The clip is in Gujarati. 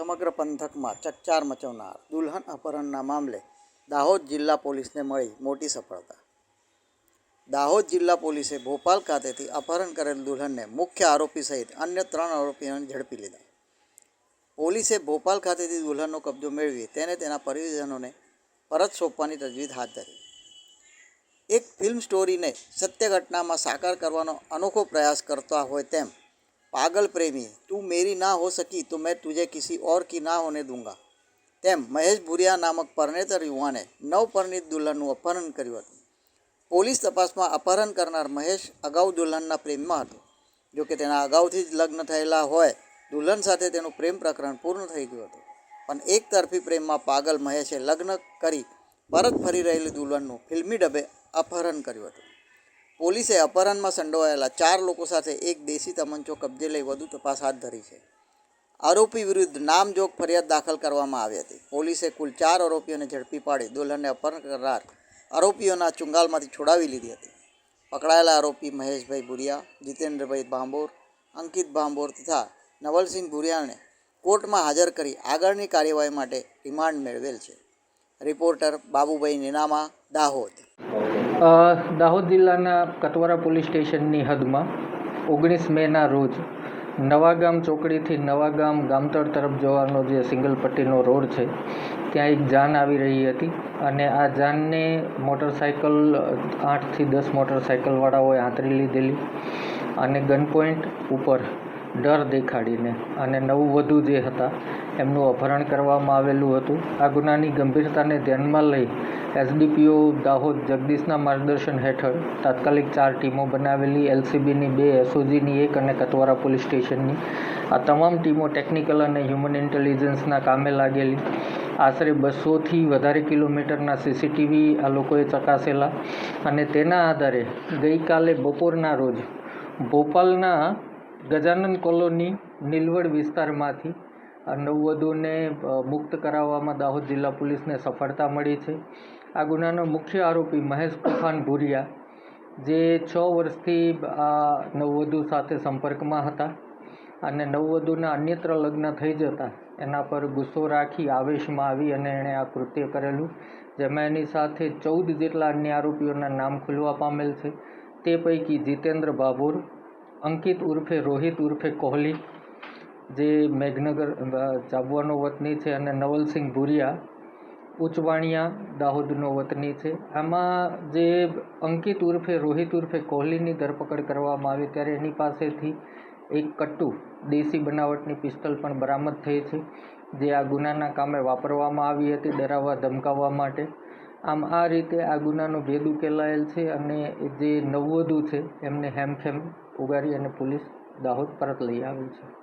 સમગ્ર પંથકમાં ચકચાર મચવનાર, દુલ્હન અપહરણના મામલે દાહોદ જિલ્લા પોલીસને મળી મોટી સફળતા. દાહોદ જિલ્લા પોલીસે ભોપાલ ખાતેથી અપહરણ કરેલ દુલ્હનને મુખ્ય આરોપી સહિત અન્ય ત્રણ આરોપીઓને ઝડપી લીધા. પોલીસે ભોપાલ ખાતેથી દુલ્હનનો કબજો મેળવી તેને તેના પરિજનોને પરત સોંપવાની તજવીજ હાથ ધરી. એક ફિલ્મ સ્ટોરીને સત્ય ઘટનામાં સાકાર કરવાનો અનોખો પ્રયાસ કરતા હોય તેમ પાગલ પ્રેમી તું મેરી ના હો સકી તો મેં તુજે કિસી ઓર કી ના હોને દૂંગા તેમ મહેશ ભુરિયા નામક પરણેતર યુવાને નવપરણિત દુલ્હનનું અપહરણ કર્યું હતું। પોલીસ તપાસમાં અપહરણ કરનાર મહેશ અગાઉ દુલ્હનના પ્રેમમાં હતો। જોકે તેના અગાઉથી જ લગ્ન થયેલા હોય, દુલ્હન સાથે તેનું પ્રેમ પ્રકરણ પૂર્ણ થઈ ગયું હતું। પણ એક તરફી પ્રેમમાં પાગલ મહેશે લગ્ન કરી પરત ફરી રહેલી દુલ્હનનું ફિલ્મી ડબે અપહરણ કર્યું હતું। પોલીસે અપહરણમાં સંડોવાયેલા ચાર લોકો સાથે એક દેશી તમંચો કબજે લઈ વધુ તપાસ હાથ ધરી છે. આરોપી વિરુદ્ધ નામજોગ ફરિયાદ દાખલ કરવામાં આવી હતી. પોલીસે કુલ ચાર આરોપીઓને ઝડપી પાડી દુલ્હનને અપહરણ કરનાર આરોપીઓના ચુંગાલમાંથી છોડાવી લીધી હતી. પકડાયેલા આરોપી મહેશભાઈ ભુરિયા, જીતેન્દ્રભાઈ ભાંભોર, અંકિત ભાંભોર તથા નવલસિંહ ભુરિયાને કોર્ટમાં હાજર કરી આગળની કાર્યવાહી માટે રિમાન્ડ મેળવેલ છે. રિપોર્ટર બાબુભાઈ નીનામા, દાહોદ. દાહોદ જિલ્લાના કતવારા પોલીસ સ્ટેશનની હદમાં ઓગણીસ મેના રોજ નવાગામ ચોકડીથી નવાગામ ગામતળ તરફ જવાનો જે સિંગલ પટ્ટીનો રોડ છે, ત્યાં એક જાન આવી રહી હતી અને આ જાનને મોટરસાઇકલ આઠથી દસ મોટરસાઇકલવાળાઓએ આંતરી લીધેલી અને ગન પોઈન્ટ ઉપર ડર દેખાડીને અને નવવધુ જે હતા એમનું અપહરણ કરવામાં આવેલું હતું. આ ગુનાની ગંભીરતાને ધ્યાનમાં લઈ એસડીપીઓ દાહોદ જગદીશના માર્ગદર્શન હેઠળ તાત્કાલિક ચાર ટીમો બનાવેલી એલસીબીની બે, એસઓજીની એક અને કતવારા પોલીસ સ્ટેશનની. આ તમામ ટીમો ટેકનિકલ અને હ્યુમન ઇન્ટેલિજન્સના કામે લાગેલી. આશરે બસોથી વધારે કિલોમીટરના સીસીટીવી આ લોકોએ ચકાસેલા અને તેના આધારે ગઈકાલે બપોરના રોજ ભોપાલના ગજાનન કોલોની, નીલવડ વિસ્તારમાંથી નવવધુને મુક્ત કરાવવામાં દાહોદ જિલ્લા પોલીસને સફળતા મળી છે. આ ગુનાનો મુખ્ય આરોપી મહેશ તોફાન ભુરિયા, જે છ વર્ષથી આ નવવધુ સાથે સંપર્કમાં હતા અને નવવધુના અન્યત્ર લગ્ન થઈ જતા એના પર ગુસ્સો રાખી આવેશમાં આવી અને એણે આ કૃત્ય કરેલું, જેમાં એની સાથે ચૌદ જેટલા અન્ય આરોપીઓના નામ ખુલવા પામેલ છે. તે પૈકી જીતેન્દ્ર ભાભોર, અંકિત ઉર્ફે રોહિત ઉર્ફે કોહલી જે મેઘનગર અ, વતની છે અને નવલસિંહ ભુરિયા ઉચવાણિયા દાહોદનો વતની છે. આમાં જે અંકિત ઉર્ફે રોહિત ઉર્ફે કોહલીની ધરપકડ કરવામાં આવી ત્યારે એની પાસેથી એક કટ્ટુ દેશી બનાવટની પિસ્તલ પણ બરામદ થઈ છે જે આ ગુનાના કામે વાપરવામાં આવી હતી ડરાવવા ધમકાવવા માટે. આમ આ રીતે આ ગુનાનો ભેદ ઉકેલાયેલ છે અને જે નવવધુ છે એમને હેમખેમ ઉગારી અને પોલીસ દાહોદ પરત લઈ આવી છે.